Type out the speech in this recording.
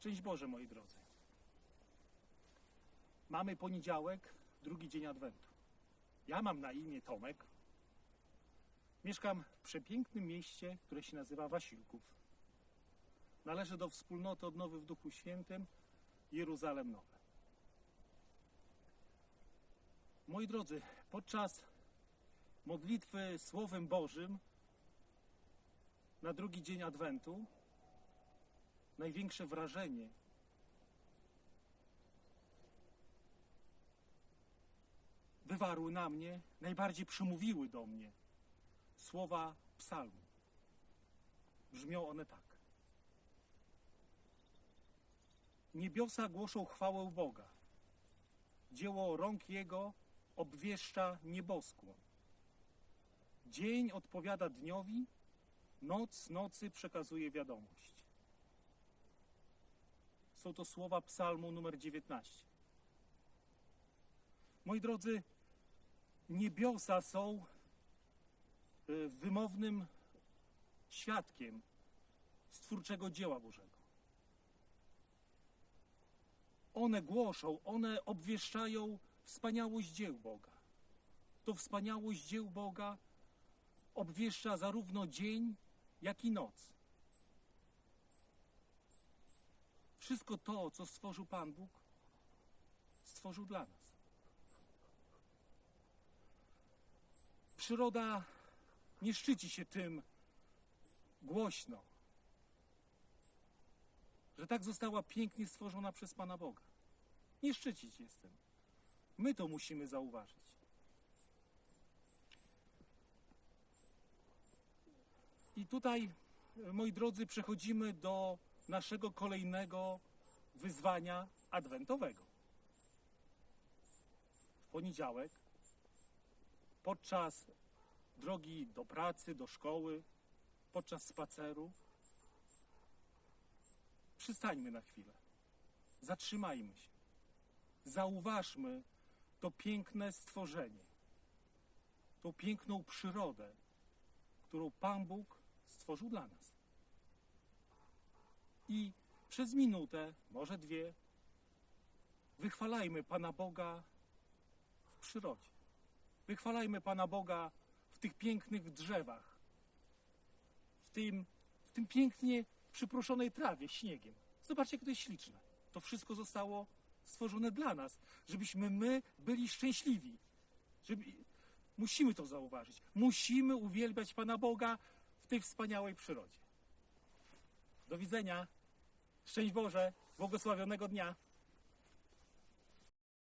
Szczęść Boże, moi drodzy. Mamy poniedziałek, drugi dzień Adwentu. Ja mam na imię Tomek. Mieszkam w przepięknym mieście, które się nazywa Wasilków. Należy do wspólnoty Odnowy w Duchu Świętym Jeruzalem Nowe. Moi drodzy, podczas modlitwy Słowem Bożym na drugi dzień Adwentu największe wrażenie wywarły na mnie, najbardziej przemówiły do mnie słowa psalmu. Brzmią one tak. Niebiosa głoszą chwałę Boga. Dzieło rąk Jego obwieszcza nieboskłon. Dzień odpowiada dniowi, noc nocy przekazuje wiadomość. Są to słowa psalmu numer 19. Moi drodzy, niebiosa są y, wymownym świadkiem stwórczego dzieła Bożego. One głoszą, one obwieszczają wspaniałość dzieł Boga. To wspaniałość dzieł Boga obwieszcza zarówno dzień, jak i noc. Wszystko to, co stworzył Pan Bóg, stworzył dla nas. Przyroda nie szczyci się tym głośno, że tak została pięknie stworzona przez Pana Boga. Nie szczycić się z tym. My to musimy zauważyć. I tutaj, moi drodzy, przechodzimy do naszego kolejnego wyzwania adwentowego. W poniedziałek, podczas drogi do pracy, do szkoły, podczas spaceru, przystańmy na chwilę. Zatrzymajmy się. Zauważmy to piękne stworzenie, tą piękną przyrodę, którą Pan Bóg stworzył dla nas. I przez minutę, może dwie, wychwalajmy Pana Boga w przyrodzie. Wychwalajmy Pana Boga w tych pięknych drzewach, w tym, w tym pięknie przypruszonej trawie, śniegiem. Zobaczcie, jak to jest śliczne. To wszystko zostało stworzone dla nas, żebyśmy my byli szczęśliwi. Żeby... Musimy to zauważyć. Musimy uwielbiać Pana Boga w tej wspaniałej przyrodzie. Do widzenia. Szczęść Boże, błogosławionego dnia.